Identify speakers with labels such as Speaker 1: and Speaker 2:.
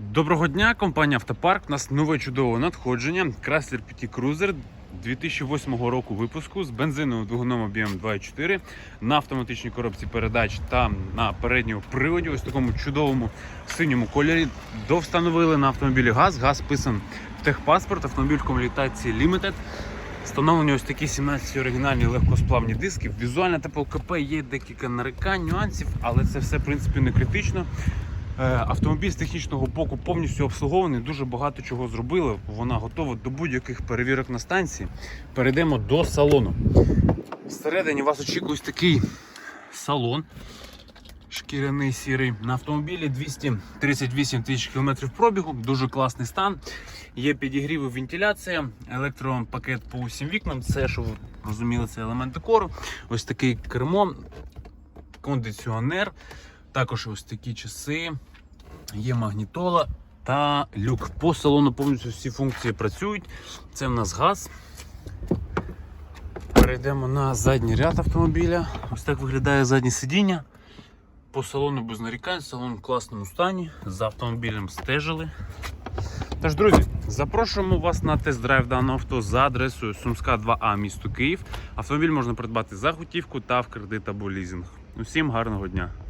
Speaker 1: Доброго дня, компанія Автопарк. У нас нове чудове надходження. Chrysler PT Cruiser 2008 року випуску з бензиновим двигуном об'ємом 2.4 на автоматичній коробці передач та на передньому приводі. Ось такому чудовому синьому кольорі. Довстановили на автомобілі газ. Газ вписан в техпаспорт. Автомобіль в комплектації Limited. Встановлені ось такі 17 оригінальні легкосплавні диски. Візуальна та ЛКП є декілька нарікань, нюансів, але це все в принципі не критично. Е, Автомобіль з технічного боку повністю обслугований, дуже багато чого зробили. Вона готова до будь-яких перевірок на станції. Перейдемо до салону. Всередині вас очікує ось такий салон. Шкіряний сірий. На автомобілі 238 тисяч кілометрів пробігу, дуже класний стан. Є підігрів і вентиляція, електропакет по усім вікнам. Це, що ви розуміли, це елемент декору. Ось такий кермо, кондиціонер. Також ось такі часи, є магнітола та люк. По салону повністю всі функції працюють. Це в нас газ. Перейдемо на задній ряд автомобіля. Ось так виглядає заднє сидіння. По салону без нарікань, салон в класному стані. За автомобілем стежили. Тож, друзі, запрошуємо вас на тест-драйв даного авто за адресою Сумська 2А місто Київ. Автомобіль можна придбати за готівку та в кредит або лізинг. Усім гарного дня!